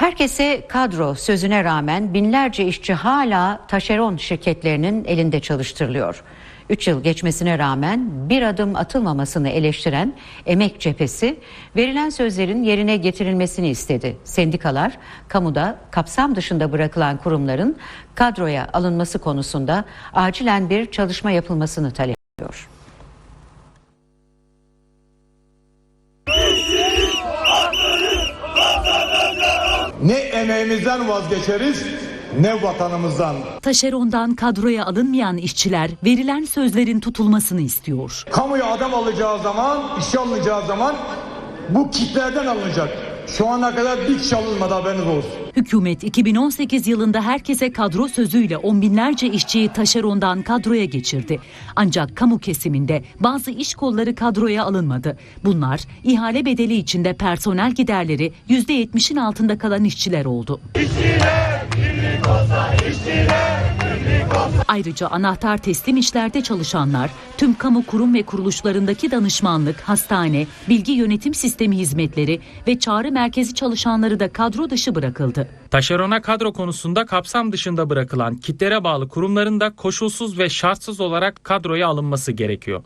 Herkese kadro sözüne rağmen binlerce işçi hala taşeron şirketlerinin elinde çalıştırılıyor. 3 yıl geçmesine rağmen bir adım atılmamasını eleştiren emek cephesi verilen sözlerin yerine getirilmesini istedi. Sendikalar kamuda kapsam dışında bırakılan kurumların kadroya alınması konusunda acilen bir çalışma yapılmasını talep Ne emeğimizden vazgeçeriz ne vatanımızdan. Taşerondan kadroya alınmayan işçiler verilen sözlerin tutulmasını istiyor. Kamuya adam alacağı zaman, işe alınacağı zaman bu kitlerden alınacak. Şu ana kadar bir kişi alınmadı haberiniz olsun. Hükümet 2018 yılında herkese kadro sözüyle on binlerce işçiyi taşerondan kadroya geçirdi. Ancak kamu kesiminde bazı iş kolları kadroya alınmadı. Bunlar ihale bedeli içinde personel giderleri %70'in altında kalan işçiler oldu. Ayrıca anahtar teslim işlerde çalışanlar, tüm kamu kurum ve kuruluşlarındaki danışmanlık, hastane, bilgi yönetim sistemi hizmetleri ve çağrı merkezi çalışanları da kadro dışı bırakıldı. Taşerona kadro konusunda kapsam dışında bırakılan kitlere bağlı kurumların da koşulsuz ve şartsız olarak kadroya alınması gerekiyor.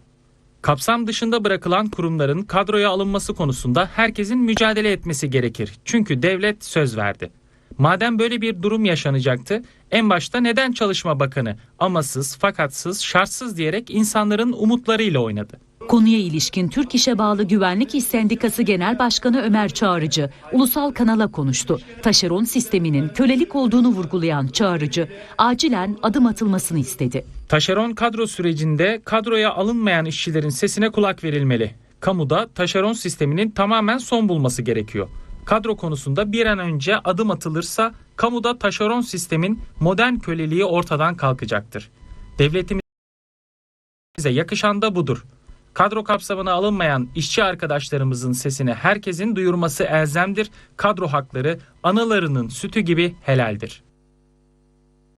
Kapsam dışında bırakılan kurumların kadroya alınması konusunda herkesin mücadele etmesi gerekir. Çünkü devlet söz verdi. Madem böyle bir durum yaşanacaktı, en başta neden Çalışma Bakanı amasız, fakatsız, şartsız diyerek insanların umutlarıyla oynadı? Konuya ilişkin Türk İş'e bağlı Güvenlik İş Sendikası Genel Başkanı Ömer Çağrıcı ulusal kanala konuştu. Taşeron sisteminin kölelik olduğunu vurgulayan Çağrıcı acilen adım atılmasını istedi. Taşeron kadro sürecinde kadroya alınmayan işçilerin sesine kulak verilmeli. Kamuda taşeron sisteminin tamamen son bulması gerekiyor. Kadro konusunda bir an önce adım atılırsa kamuda taşeron sistemin modern köleliği ortadan kalkacaktır. Devletimize yakışan da budur. Kadro kapsamına alınmayan işçi arkadaşlarımızın sesini herkesin duyurması elzemdir. Kadro hakları analarının sütü gibi helaldir.